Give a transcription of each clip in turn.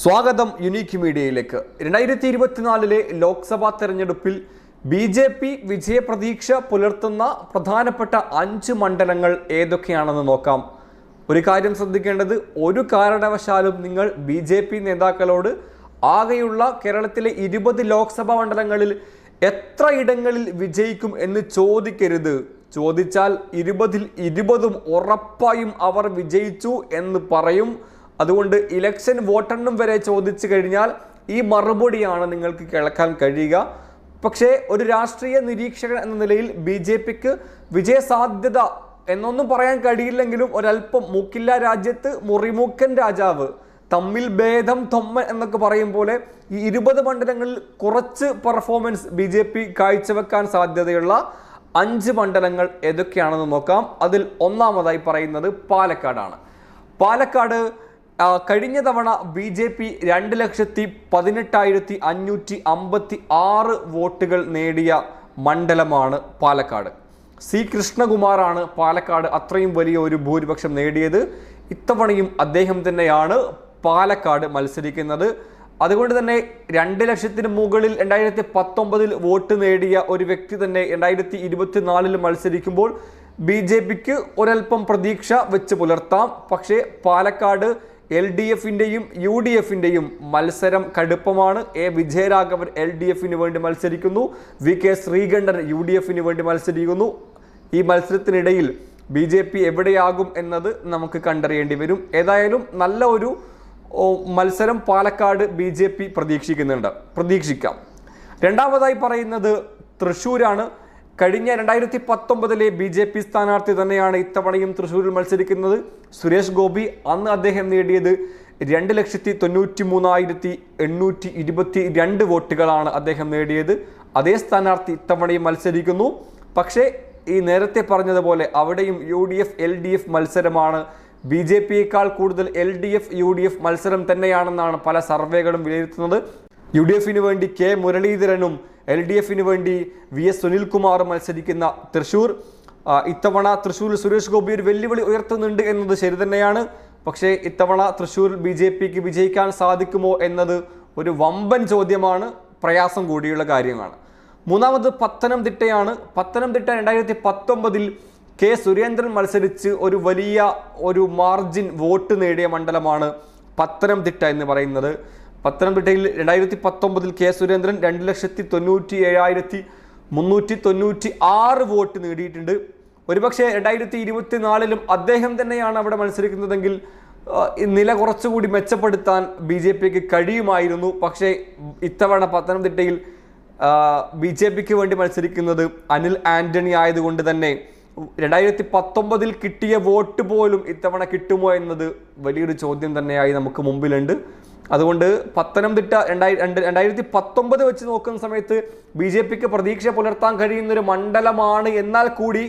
സ്വാഗതം യുണീക്ക് മീഡിയയിലേക്ക്. രണ്ടായിരത്തി ഇരുപത്തിനാലിലെ ലോക്സഭാ തെരഞ്ഞെടുപ്പിൽ ബി ജെ പി വിജയപ്രതീക്ഷ പുലർത്തുന്ന പ്രധാനപ്പെട്ട അഞ്ച് മണ്ഡലങ്ങൾ ഏതൊക്കെയാണെന്ന് നോക്കാം. ഒരു കാര്യം ശ്രദ്ധിക്കേണ്ടത് ഒരു കാരണവശാലും നിങ്ങൾ ബി ജെ പി നേതാക്കളോട് ആകെയുള്ള കേരളത്തിലെ ഇരുപത് ലോക്സഭാ മണ്ഡലങ്ങളിൽ എത്ര ഇടങ്ങളിൽ വിജയിക്കും എന്ന് ചോദിക്കരുത്. ചോദിച്ചാൽ ഇരുപതിൽ ഇരുപതും ഉറപ്പായും അവർ വിജയിച്ചു എന്ന് പറയും. അതുകൊണ്ട് ഇലക്ഷൻ വോട്ടെണ്ണം വരെ ചോദിച്ചു കഴിഞ്ഞാൽ ഈ മറുപടിയാണ് നിങ്ങൾക്ക് കേൾക്കാൻ കഴിയുക. പക്ഷേ ഒരു രാഷ്ട്രീയ നിരീക്ഷകൻ എന്ന നിലയിൽ ബി ജെ പിക്ക് വിജയസാധ്യത എന്നൊന്നും പറയാൻ കഴിയില്ലെങ്കിലും ഒരല്പം മൂക്കില്ല രാജ്യത്ത് മുറിമൂക്കൻ രാജാവ് തമ്മിൽ ഭേദം തൊമ്മൻ എന്നൊക്കെ പറയും പോലെ ഈ ഇരുപത് മണ്ഡലങ്ങളിൽ കുറച്ച് പെർഫോമൻസ് ബി ജെ പി കാഴ്ചവെക്കാൻ സാധ്യതയുള്ള അഞ്ച് മണ്ഡലങ്ങൾ ഏതൊക്കെയാണെന്ന് നോക്കാം. അതിൽ ഒന്നാമതായി പറയുന്നത് പാലക്കാടാണ്. പാലക്കാട് കഴിഞ്ഞ തവണ ബി ജെ പി രണ്ട് ലക്ഷത്തി പതിനെട്ടായിരത്തി അഞ്ഞൂറ്റി അമ്പത്തി ആറ് വോട്ടുകൾ നേടിയ മണ്ഡലമാണ് പാലക്കാട്. സി കൃഷ്ണകുമാറാണ് പാലക്കാട് അത്രയും വലിയ ഒരു ഭൂരിപക്ഷം നേടിയത്. ഇത്തവണയും അദ്ദേഹം തന്നെയാണ് പാലക്കാട് മത്സരിക്കുന്നത്. അതുകൊണ്ട് തന്നെ രണ്ട് ലക്ഷത്തിന് മുകളിൽ രണ്ടായിരത്തി പത്തൊമ്പതിൽ വോട്ട് നേടിയ ഒരു വ്യക്തി തന്നെ രണ്ടായിരത്തി ഇരുപത്തിനാലിൽ മത്സരിക്കുമ്പോൾ ബി ജെ പിക്ക് ഒരൽപ്പം പ്രതീക്ഷ വെച്ച് പുലർത്താം. പക്ഷേ പാലക്കാട് എൽ ഡി എഫിന്റെയും യു ഡി എഫിന്റെയും മത്സരം കടുപ്പമാണ്. എ. വിജയരാഘവൻ എൽ ഡി എഫിന് വേണ്ടി മത്സരിക്കുന്നു. V. K. Sreekandan U D എഫിന് വേണ്ടി മത്സരിക്കുന്നു. ഈ മത്സരത്തിനിടയിൽ ബി ജെ പി എവിടെയാകും എന്നത് നമുക്ക് കണ്ടറിയേണ്ടി വരും. ഏതായാലും നല്ല ഒരു മത്സരം പാലക്കാട് ബി ജെ പി പ്രതീക്ഷിക്കുന്നുണ്ട്. പ്രതീക്ഷിക്കാം. രണ്ടാമതായി പറയുന്നത് തൃശ്ശൂരാണ്. കഴിഞ്ഞ രണ്ടായിരത്തി പത്തൊമ്പതിലെ ബി ജെ പി സ്ഥാനാർത്ഥി തന്നെയാണ് ഇത്തവണയും തൃശ്ശൂരിൽ മത്സരിക്കുന്നത്. സുരേഷ് ഗോപി അന്ന് അദ്ദേഹം നേടിയത് രണ്ട് ലക്ഷത്തി തൊണ്ണൂറ്റി മൂന്നായിരത്തി എണ്ണൂറ്റി ഇരുപത്തി രണ്ട് വോട്ടുകളാണ് അദ്ദേഹം നേടിയത്. അതേ സ്ഥാനാർത്ഥി ഇത്തവണയും മത്സരിക്കുന്നു. പക്ഷേ ഈ നേരത്തെ പറഞ്ഞതുപോലെ അവിടെയും U D F L D F മത്സരമാണ്. ബി ജെ പിയേക്കാൾ കൂടുതൽ L D F U D F മത്സരം തന്നെയാണെന്നാണ് പല സർവേകളും വിലയിരുത്തുന്നത്. യു ഡി എഫിന് വേണ്ടി കെ മുരളീധരനും എൽ ഡി എഫിന് വേണ്ടി വി എസ് സുനിൽകുമാർ മത്സരിക്കുന്ന തൃശൂർ. ഇത്തവണ തൃശ്ശൂരിൽ സുരേഷ് ഗോപി ഒരു വെല്ലുവിളി ഉയർത്തുന്നുണ്ട് എന്നത് ശരി തന്നെയാണ്. പക്ഷേ ഇത്തവണ തൃശ്ശൂർ ബി ജെ പിക്ക് വിജയിക്കാൻ സാധിക്കുമോ എന്നത് ഒരു വമ്പൻ ചോദ്യമാണ്. പ്രയാസം കൂടിയുള്ള കാര്യമാണ്. മൂന്നാമത് പത്തനംതിട്ടയാണ്. പത്തനംതിട്ട രണ്ടായിരത്തി പത്തൊമ്പതിൽ കെ സുരേന്ദ്രൻ മത്സരിച്ച് ഒരു വലിയ ഒരു മാർജിൻ വോട്ട് നേടിയ മണ്ഡലമാണ് പത്തനംതിട്ട എന്ന് പറയുന്നത്. പത്തനംതിട്ടയിൽ രണ്ടായിരത്തി പത്തൊമ്പതിൽ കെ സുരേന്ദ്രൻ രണ്ട് ലക്ഷത്തി തൊണ്ണൂറ്റി ഏഴായിരത്തി മുന്നൂറ്റി തൊണ്ണൂറ്റി ആറ് വോട്ട് നേടിയിട്ടുണ്ട്. ഒരുപക്ഷെ രണ്ടായിരത്തി ഇരുപത്തിനാലിലും അദ്ദേഹം തന്നെയാണ് അവിടെ മത്സരിക്കുന്നതെങ്കിൽ നില കുറച്ചുകൂടി മെച്ചപ്പെടുത്താൻ ബി ജെ പിക്ക് കഴിയുമായിരുന്നു. പക്ഷേ ഇത്തവണ പത്തനംതിട്ടയിൽ ബി ജെ പിക്ക് വേണ്ടി മത്സരിക്കുന്നത് അനിൽ ആന്റണി ആയതുകൊണ്ട് തന്നെ രണ്ടായിരത്തി പത്തൊമ്പതിൽ കിട്ടിയ വോട്ട് പോലും ഇത്തവണ കിട്ടുമോ എന്നത് വലിയൊരു ചോദ്യം തന്നെയായി നമുക്ക് മുമ്പിലുണ്ട്. അതുകൊണ്ട് പത്തനംതിട്ട രണ്ടായി രണ്ട് രണ്ടായിരത്തി പത്തൊമ്പത് വെച്ച് നോക്കുന്ന സമയത്ത് ബി ജെ പിക്ക് പ്രതീക്ഷ പുലർത്താൻ കഴിയുന്ന ഒരു മണ്ഡലമാണ് എന്നാൽ കൂടി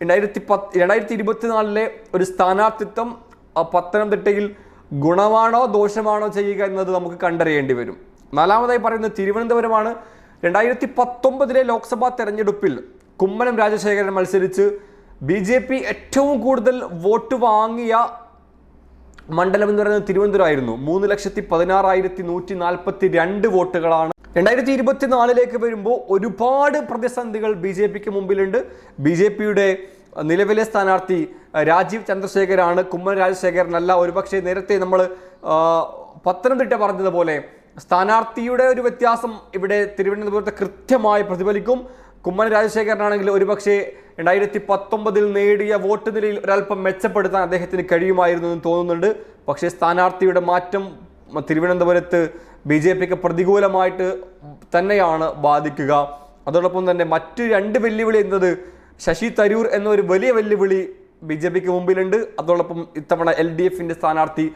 രണ്ടായിരത്തി പത്ത് രണ്ടായിരത്തി ഇരുപത്തിനാലിലെ ഒരു സ്ഥാനാർത്ഥിത്വം പത്തനംതിട്ടയിൽ ഗുണമാണോ ദോഷമാണോ ചെയ്യുക എന്നത് നമുക്ക് കണ്ടറിയേണ്ടി വരും. നാലാമതായി പറയുന്നത് തിരുവനന്തപുരമാണ്. രണ്ടായിരത്തി പത്തൊമ്പതിലെ ലോക്സഭാ തെരഞ്ഞെടുപ്പിൽ കുമ്മനം രാജശേഖരൻ മത്സരിച്ച് ബി ജെ പി ഏറ്റവും കൂടുതൽ വോട്ട് വാങ്ങിയ മണ്ഡലം എന്ന് പറയുന്നത് തിരുവനന്തപുരമായിരുന്നു. മൂന്ന് ലക്ഷത്തി പതിനാറായിരത്തി നൂറ്റി നാൽപ്പത്തി രണ്ട് വോട്ടുകളാണ്. രണ്ടായിരത്തി ഇരുപത്തിനാലിലേക്ക് വരുമ്പോൾ ഒരുപാട് പ്രതിസന്ധികൾ ബി ജെ പിക്ക് മുമ്പിലുണ്ട്. ബി ജെ പിയുടെ നിലവിലെ സ്ഥാനാർത്ഥി രാജീവ് ചന്ദ്രശേഖരാണ്. കുമ്മൻ രാജശേഖരനല്ല. ഒരുപക്ഷെ നേരത്തെ നമ്മൾ പത്തനംതിട്ട പറഞ്ഞതുപോലെ സ്ഥാനാർത്ഥിയുടെ ഒരു വ്യത്യാസം ഇവിടെ തിരുവനന്തപുരത്ത് കൃത്യമായി പ്രതിഫലിക്കും. കുമ്മൻ രാജശേഖരനാണെങ്കിൽ ഒരുപക്ഷെ രണ്ടായിരത്തി പത്തൊമ്പതിൽ നേടിയ വോട്ട് നിലയിൽ ഒരല്പം മെച്ചപ്പെടുത്താൻ അദ്ദേഹത്തിന് കഴിയുമായിരുന്നു എന്ന് തോന്നുന്നുണ്ട്. പക്ഷേ സ്ഥാനാർത്ഥിയുടെ മാറ്റം തിരുവനന്തപുരത്ത് ബി ജെ പിക്ക് പ്രതികൂലമായിട്ട് തന്നെയാണ് ബാധിക്കുക. അതോടൊപ്പം തന്നെ മറ്റ് രണ്ട് വെല്ലുവിളി എന്നത് ശശി തരൂർ എന്നൊരു വലിയ വെല്ലുവിളി ബി ജെ പിക്ക് മുമ്പിലുണ്ട്. അതോടൊപ്പം ഇത്തവണ എൽ ഡി എഫിന്റെ സ്ഥാനാർത്ഥി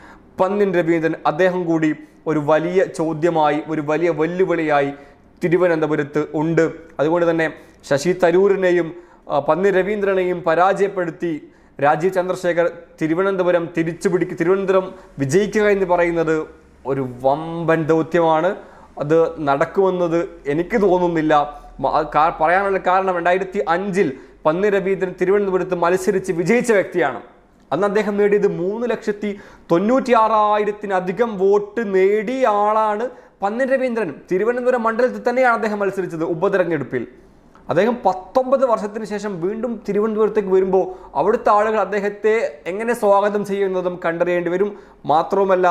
പന്നിൻ രവീന്ദ്രൻ അദ്ദേഹം കൂടി ഒരു വലിയ ചോദ്യമായി ഒരു വലിയ വെല്ലുവിളിയായി തിരുവനന്തപുരത്ത് ഉണ്ട്. അതുകൊണ്ട് തന്നെ ശശി തരൂരിനെയും പന്നി രവീന്ദ്രനെയും പരാജയപ്പെടുത്തി രാജീവ് ചന്ദ്രശേഖർ തിരുവനന്തപുരം തിരിച്ചു പിടിക്ക് തിരുവനന്തപുരം വിജയിക്കുക എന്ന് പറയുന്നത് ഒരു വമ്പൻ ദൗത്യമാണ്. അത് നടക്കുമെന്നത് എനിക്ക് തോന്നുന്നില്ല. പറയാനുള്ള കാരണം രണ്ടായിരത്തി അഞ്ചിൽ പന്നി രവീന്ദ്രൻ തിരുവനന്തപുരത്ത് മത്സരിച്ച് വിജയിച്ച വ്യക്തിയാണ്. അന്ന് അദ്ദേഹം നേടിയത് മൂന്ന് ലക്ഷത്തി തൊണ്ണൂറ്റി ആറായിരത്തിനധികം വോട്ട് നേടിയ ആളാണ് പന്നി രവീന്ദ്രൻ. തിരുവനന്തപുരം മണ്ഡലത്തിൽ തന്നെയാണ് അദ്ദേഹം മത്സരിച്ചത് ഉപതെരഞ്ഞെടുപ്പിൽ. അദ്ദേഹം പത്തൊമ്പത് വർഷത്തിന് ശേഷം വീണ്ടും തിരുവനന്തപുരത്തേക്ക് വരുമ്പോൾ അവിടുത്തെ ആളുകൾ അദ്ദേഹത്തെ എങ്ങനെ സ്വാഗതം ചെയ്യുന്നതും കണ്ടറിയേണ്ടി വരും. മാത്രവുമല്ല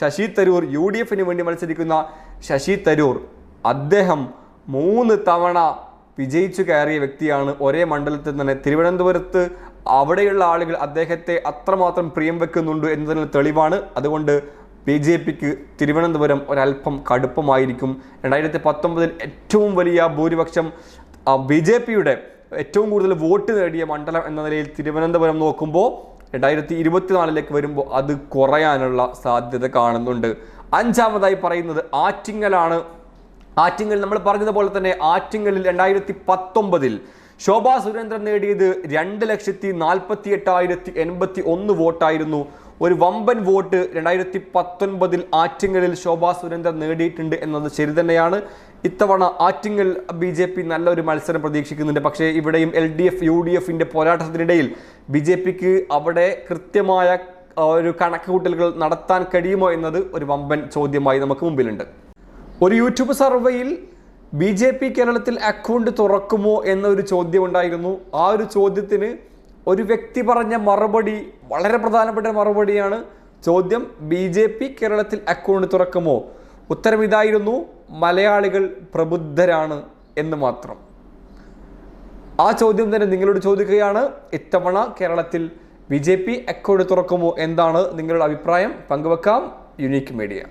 ശശി തരൂർ യു ഡി എഫിന് വേണ്ടി മത്സരിക്കുന്ന ശശി തരൂർ അദ്ദേഹം മൂന്ന് തവണ വിജയിച്ചു കയറിയ വ്യക്തിയാണ്. ഒരേ മണ്ഡലത്തിൽ തന്നെ തിരുവനന്തപുരത്ത് അവിടെയുള്ള ആളുകൾ അദ്ദേഹത്തെ അത്രമാത്രം പ്രിയം വെക്കുന്നുണ്ട് എന്നതിന് തെളിവാണ്. അതുകൊണ്ട് ബി ജെ പിക്ക് തിരുവനന്തപുരം ഒരല്പം കടുപ്പമായിരിക്കും. രണ്ടായിരത്തി പത്തൊമ്പതിൽ ഏറ്റവും വലിയ ഭൂരിപക്ഷം ബി ജെ പിയുടെ ഏറ്റവും കൂടുതൽ വോട്ട് നേടിയ മണ്ഡലം എന്ന നിലയിൽ തിരുവനന്തപുരം നോക്കുമ്പോൾ രണ്ടായിരത്തി ഇരുപത്തിനാലിലേക്ക് വരുമ്പോൾ അത് കുറയാനുള്ള സാധ്യത കാണുന്നുണ്ട്. അഞ്ചാമതായി പറയുന്നത് ആറ്റിങ്ങലാണ്. ആറ്റിങ്ങൽ നമ്മൾ പറഞ്ഞതുപോലെ തന്നെ ആറ്റിങ്ങലിൽ രണ്ടായിരത്തി പത്തൊമ്പതിൽ ശോഭാ സുരേന്ദ്രൻ നേടിയത് രണ്ട് ലക്ഷത്തി നാൽപ്പത്തി എട്ടായിരത്തി എൺപത്തി ഒന്ന് വോട്ടായിരുന്നു. ഒരു വമ്പൻ വോട്ട് രണ്ടായിരത്തി പത്തൊൻപതിൽ ആറ്റിങ്ങലിൽ ശോഭാ സുരേന്ദ്രൻ നേടിയിട്ടുണ്ട് എന്നത് ശരി തന്നെയാണ്. ഇത്തവണ ആറ്റിങ്ങൽ ബി ജെ പി നല്ലൊരു മത്സരം പ്രതീക്ഷിക്കുന്നുണ്ട്. പക്ഷേ ഇവിടെയും L D F U D എഫിന്റെ പോരാട്ടത്തിനിടയിൽ ബി ജെ പിക്ക് അവിടെ കൃത്യമായ ഒരു കണക്കുകൂട്ടലുകൾ നടത്താൻ കഴിയുമോ എന്നത് ഒരു വമ്പൻ ചോദ്യമായി നമുക്ക് മുമ്പിലുണ്ട്. ഒരു യൂട്യൂബ് സർവേയിൽ ബി ജെ പി കേരളത്തിൽ അക്കൗണ്ട് തുറക്കുമോ എന്നൊരു ചോദ്യം ഉണ്ടായിരുന്നു ആ ഒരു ചോദ്യത്തിന് ഒരു വ്യക്തി പറഞ്ഞ മറുപടി വളരെ പ്രധാനപ്പെട്ട മറുപടിയാണ് ചോദ്യം ബി ജെ പി കേരളത്തിൽ അക്കൗണ്ട് തുറക്കുമോ? ഉത്തരം ഇതായിരുന്നു മലയാളികൾ പ്രബുദ്ധരാണ് എന്ന് മാത്രം. ആ ചോദ്യം തന്നെ നിങ്ങളോട് ചോദിക്കുകയാണ്. ഇത്തവണ കേരളത്തിൽ ബി ജെ പി അക്കൗണ്ട് തുറക്കുമോ? എന്താണ് നിങ്ങളുടെ അഭിപ്രായം? പങ്കുവെക്കാം. Unique media.